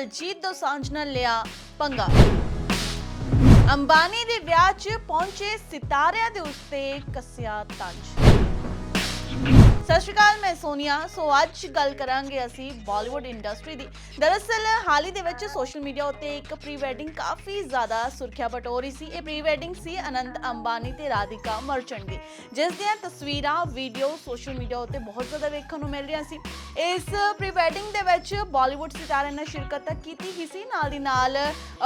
ਦਲਜੀਤ ਦੋਸਾਂਝ ਨਾਲ ਲਿਆ ਪੰਗਾ। ਅੰਬਾਨੀ ਦੇ ਵਿਆਹ 'ਚ ਪਹੁੰਚੇ ਸਿਤਾਰਿਆਂ ਦੇ ਉੱਤੇ ਕੱਸਿਆ ਤੰਜ। ਸਤਿ ਸ਼੍ਰੀ ਅਕਾਲ, ਮੈਂ ਸੋਨੀਆ। ਸੋ ਅੱਜ ਗੱਲ ਕਰਾਂਗੇ ਅਸੀਂ ਬਾਲੀਵੁੱਡ ਇੰਡਸਟਰੀ ਦੀ। ਦਰਅਸਲ, ਹਾਲ ਹੀ ਦੇ ਵਿੱਚ ਸੋਸ਼ਲ ਮੀਡੀਆ ਉੱਤੇ ਇੱਕ ਪ੍ਰੀ ਵੈਡਿੰਗ ਕਾਫੀ ਜ਼ਿਆਦਾ ਸੁਰਖੀਆਂ ਬਟੋਰੀ ਸੀ। ਇਹ ਪ੍ਰੀ ਵੈਡਿੰਗ ਸੀ ਅਨੰਤ ਅੰਬਾਨੀ ਤੇ ਰਾਧਿਕਾ ਮਰਚੈਂਟ ਦੀ ਜਿਸ ਦੀਆਂ ਤਸਵੀਰਾਂ, ਵੀਡੀਓ ਸੋਸ਼ਲ ਮੀਡੀਆ ਉੱਤੇ ਬਹੁਤ ਜ਼ਿਆਦਾ ਵੇਖਣ ਨੂੰ ਮਿਲ ਰਹੀਆਂ ਸੀ। ਇਸ ਪ੍ਰੀ ਵੈਡਿੰਗ ਦੇ ਵਿੱਚ ਬਾਲੀਵੁੱਡ ਸਿਤਾਰਿਆਂ ਨੇ ਸ਼ਿਰਕਤ ਤਾਂ ਕੀਤੀ ਹੀ ਸੀ। ਨਾਲ ਦੀ ਨਾਲ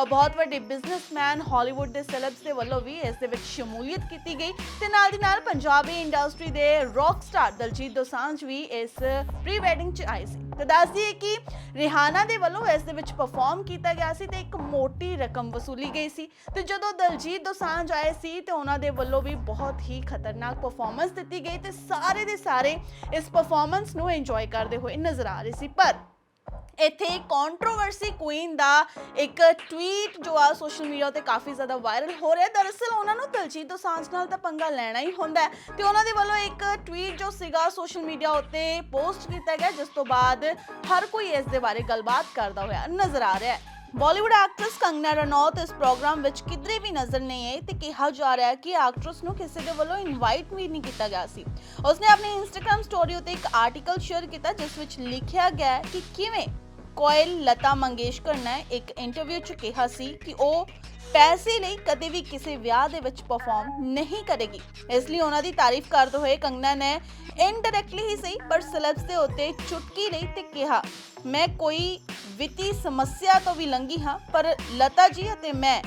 ਬਹੁਤ ਵੱਡੇ ਬਿਜ਼ਨਸਮੈਨ ਹਾਲੀਵੁੱਡ ਦੇ ਸੈਲਬਸ ਦੇ ਵੱਲੋਂ ਵੀ ਇਸ ਦੇ ਵਿੱਚ ਸ਼ਮੂਲੀਅਤ ਕੀਤੀ ਗਈ। ਤੇ ਨਾਲ ਦੀ ਨਾਲ ਪੰਜਾਬੀ ਇੰਡਸਟਰੀ ਦੇ ਰੌਕ ਸਟਾਰ ਦਲਜੀਤ ਦੋਸਾਂਝ ਵੀ ਇਸ ਪ੍ਰੀ ਵੈਡਿੰਗ 'ਚ ਆਏ ਸੀ। ਤੇ ਦੱਸ ਦਈਏ ਕਿ ਰਿਹਾਨਾ ਦੇ ਵੱਲੋਂ ਇਸ ਦੇ ਵਿੱਚ ਪਰਫਾਰਮ ਕੀਤਾ ਗਿਆ ਸੀ ਤੇ ਇੱਕ ਮੋਟੀ ਰਕਮ ਵਸੂਲੀ ਗਈ ਸੀ। ਤੇ ਜਦੋਂ ਦਲਜੀਤ ਦੋਸਾਂਝ ਆਏ ਸੀ ਤੇ ਉਹਨਾਂ ਦੇ ਵੱਲੋਂ ਵੀ ਬਹੁਤ ਹੀ ਖਤਰਨਾਕ ਪਰਫਾਰਮੈਂਸ ਦਿੱਤੀ ਗਈ ਤੇ ਸਾਰੇ ਦੇ ਸਾਰੇ ਇਸ ਪਰਫਾਰਮੈਂਸ ਨੂੰ ਇੰਜੋਏ ਕਰਦੇ ਹੋਏ ਨਜ਼ਰ ਆ ਰਹੇ ਸੀ। ਪਰ ਇੱਥੇ ਕੰਟਰੋਵਰਸੀ ਕੁਈਨ ਦਾ ਇੱਕ ਟਵੀਟ ਜੋ ਆ ਸੋਸ਼ਲ ਮੀਡੀਆ ਤੇ ਕਾਫੀ ਜ਼ਿਆਦਾ ਵਾਇਰਲ ਹੋ ਰਿਹਾ ਦਰਅਸਲ ਉਹਨਾਂ ਨੂੰ ਦਲਜੀਤ ਦੋਸਾਂਝ ਨਾਲ ਤਾਂ ਪੰਗਾ ਲੈਣਾ ਹੀ ਹੁੰਦਾ ਹੈ ਤੇ ਉਹਨਾਂ ਦੇ ਵੱਲੋਂ ਇੱਕ ਟਵੀਟ ਜੋ ਸੀਗਾ ਸੋਸ਼ਲ ਮੀਡੀਆ ਉੱਤੇ ਪੋਸਟ ਕੀਤਾ ਗਿਆ, ਜਿਸ ਤੋਂ ਬਾਅਦ ਹਰ ਕੋਈ ਇਸ ਦੇ ਬਾਰੇ ਗੱਲਬਾਤ ਕਰਦਾ ਹੋਇਆ ਨਜ਼ਰ ਆ ਰਿਹਾ ਹੈ। ਬਾਲੀਵੁੱਡ ਐਕਟਰੈਸ ਕੰਗਨਾ ਰਣੌਤ ਇਸ ਪ੍ਰੋਗਰਾਮ ਵਿੱਚ ਕਿਧਰੇ ਵੀ ਨਜ਼ਰ ਨਹੀਂ ਆਈ ਤੇ ਕਿਹਾ ਜਾ ਰਿਹਾ ਹੈ ਕਿ ਐਕਟਰੈਸ ਨੂੰ ਕਿਸੇ ਦੇ ਵੱਲੋਂ ਇਨਵਾਈਟ ਵੀ ਨਹੀਂ ਕੀਤਾ ਗਿਆ ਸੀ। ਉਸਨੇ ਆਪਣੀ ਇੰਸਟਾਗ੍ਰam ਸਟੋਰੀ ਉੱਤੇ ਇੱਕ ਆਰਟੀਕਲ ਸ਼ੇਅਰ ਕੀਤਾ, ਜਿਸ ਵਿੱਚ ਲਿਖਿਆ ਗਿਆ ਕਿ ਕਿਵੇਂ ਕੋਇਲ ਲਤਾ ਮੰਗੇਸ਼ਕਰ ਨੇ ਇੱਕ ਇੰਟਰਵਿਊ 'ਚ ਕਿਹਾ ਸੀ ਕਿ ਉਹ ਪੈਸੇ ਲਈ ਕਦੇ ਵੀ ਕਿਸੇ ਵਿਆਹ ਦੇ ਵਿੱਚ ਪਰਫਾਰਮ ਨਹੀਂ ਕਰੇਗੀ। ਇਸ ਲਈ ਉਹਨਾਂ ਦੀ ਤਾਰੀਫ ਕਰਦੇ ਹੋਏ ਕੰਗਨਾ ਨੇ ਇਨਡਾਇਰੈਕਟਲੀ ਹੀ ਸਹੀ, ਪਰ ਸੈਲਬਸ ਦੇ ਉੱਤੇ ਚੁਟਕੀ ਲਈ ਤੇ ਕਿਹਾ, ਮੈਂ ਕੋਈ ਵਿੱਤੀ ਸਮੱਸਿਆ ਤੋਂ ਵੀ ਲੰਘੀ ਹਾਂ, ਪਰ ਲਤਾ ਜੀ ਅਤੇ ਮੈਂ,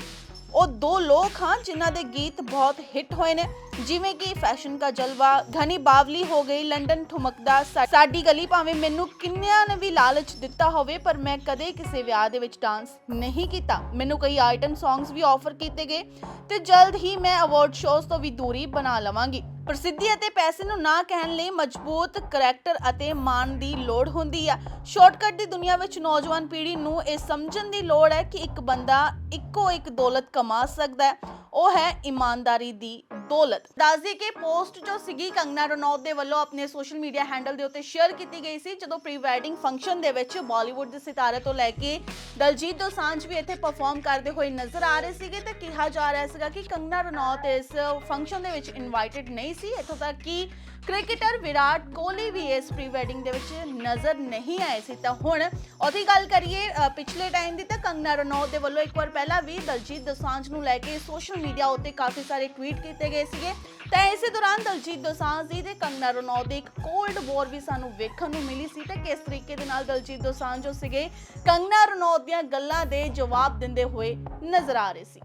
ਉਹ ਦੋ ਲੋਕ ਹਾਂ ਜਿਨ੍ਹਾਂ ਦੇ ਗੀਤ ਬਹੁਤ ਹਿੱਟ ਹੋਏ ਨੇ, ਜਿਵੇਂ ਕਿ ਫੈਸ਼ਨ ਕਾ ਜਲਵਾ, ਘਨੀ ਬਾਵਲੀ ਹੋ ਗਈ, ਲੰਡਨ ਠੁਮਕਦਾ ਸਾਡੀ ਗਲੀ ਭਾਵੇਂ ਮੈਨੂੰ ਕਿੰਨਿਆਂ ਨੇ ਵੀ ਲਾਲਚ ਦਿੱਤਾ ਹੋਵੇ, ਪਰ ਮੈਂ ਕਦੇ ਕਿਸੇ ਵਿਆਹ ਦੇ ਵਿੱਚ ਡਾਂਸ ਨਹੀਂ ਕੀਤਾ। ਮੈਨੂੰ ਕਈ ਆਈਟਮ ਸੌਂਗਸ ਵੀ ਆਫਰ ਕੀਤੇ ਗਏ ਤੇ ਜਲਦ ਹੀ ਮੈਂ ਅਵਾਰਡ ਸ਼ੋਜ਼ ਤੋਂ ਵੀ ਦੂਰੀ ਬਣਾ ਲਵਾਂਗੀ। ਪ੍ਰਸਿੱਧੀ ਅਤੇ ਪੈਸੇ ਨੂੰ ਨਾ ਕਹਿਣ ਲਈ ਮਜ਼ਬੂਤ ਕਰੈਕਟਰ ਅਤੇ ਮਾਣ ਦੀ ਲੋੜ ਹੁੰਦੀ ਆ। ਸ਼ਾਰਟਕਟ ਦੀ ਦੁਨੀਆ ਵਿੱਚ ਨੌਜਵਾਨ ਪੀੜ੍ਹੀ ਨੂੰ ਇਹ ਸਮਝਣ ਦੀ ਲੋੜ ਹੈ ਕਿ ਇੱਕ ਬੰਦਾ ਇੱਕੋ ਇੱਕ ਦੌਲਤ ਕਮਾ ਸਕਦਾ ਹੈ। ਉਹ ਹੈ ਇਮਾਨਦਾਰੀ ਦੀ ਦੌਲਤ। ਦੱਸਦੀ ਕਿ ਪੋਸਟ ਜੋ ਸੀਗੀ ਕੰਗਨਾ ਰਣੌਤ ਦੇ ਵੱਲੋਂ ਆਪਣੇ ਸੋਸ਼ਲ ਮੀਡੀਆ ਹੈਂਡਲ ਦੇ ਉੱਤੇ ਸ਼ੇਅਰ ਕੀਤੀ ਗਈ ਸੀ, ਜਦੋਂ ਪ੍ਰੀ ਵੈਡਿੰਗ ਫੰਕਸ਼ਨ ਦੇ ਵਿੱਚ ਬਾਲੀਵੁੱਡ ਦੇ ਸਿਤਾਰੇ ਤੋਂ ਲੈ ਕੇ ਦਲਜੀਤ ਦੋਸਾਂਝ ਵੀ ਇੱਥੇ ਪਰਫਾਰਮ ਕਰਦੇ ਹੋਏ ਨਜ਼ਰ ਆ ਰਹੇ ਸੀਗੇ ਤੇ ਕਿਹਾ ਜਾ ਰਿਹਾ ਸੀਗਾ ਕਿ ਕੰਗਨਾ ਰਣੌਤ ਇਸ ਫੰਕਸ਼ਨ ਦੇ ਵਿੱਚ ਇਨਵਾਈਟਡ ਨਹੀਂ ਸੀ। ਇੱਥੋਂ ਤੱਕ ਕਿ ਕ੍ਰਿਕਟਰ ਵਿਰਾਟ ਕੋਹਲੀ ਵੀ ਇਸ ਪ੍ਰੀ ਵੈਡਿੰਗ ਦੇ ਵਿੱਚ ਨਜ਼ਰ ਨਹੀਂ ਆਏ ਸੀ। ਤਾਂ ਹੁਣ ਉਹਦੀ ਗੱਲ ਕਰੀਏ ਪਿਛਲੇ ਟਾਈਮ ਦੀ ਤਾਂ ਕੰਗਨਾ ਰਣੌਤ ਦੇ ਵੱਲੋਂ ਇੱਕ ਵਾਰ ਪਹਿਲਾਂ ਵੀ ਦਲਜੀਤ ਦੋਸਾਂਝ ਨੂੰ ਲੈ ਕੇ ਸੋਸ਼ਲ ਮੀਡੀਆ ਉੱਤੇ ਕਾਫੀ ਸਾਰੇ ਟਵੀਟ ਕੀਤੇ ਗਏ ਸੀਗੇ। ਤਾਂ ਇਸੇ ਦੌਰਾਨ ਦਲਜੀਤ ਦੋਸਾਂਝ ਜੀ ਤੇ ਕੰਗਨਾ ਰਣੌਤ ਦੀ ਇੱਕ ਕੋਲਡ ਵਾਰ ਵੀ ਸਾਨੂੰ ਵੇਖਣ ਨੂੰ ਮਿਲੀ ਸੀ। ਤੇ ਕਿਸ ਤਰੀਕੇ ਦੇ ਨਾਲ ਦਲਜੀਤ ਦੋਸਾਂਝ ਜੋ ਸੀਗੇ, ਕੰਗਨਾ ਰਣੌਤ ਦੀਆਂ ਗੱਲਾਂ ਦੇ ਜਵਾਬ ਦਿੰਦੇ ਹੋਏ ਨਜ਼ਰ ਆ ਰਹੇ ਸੀ।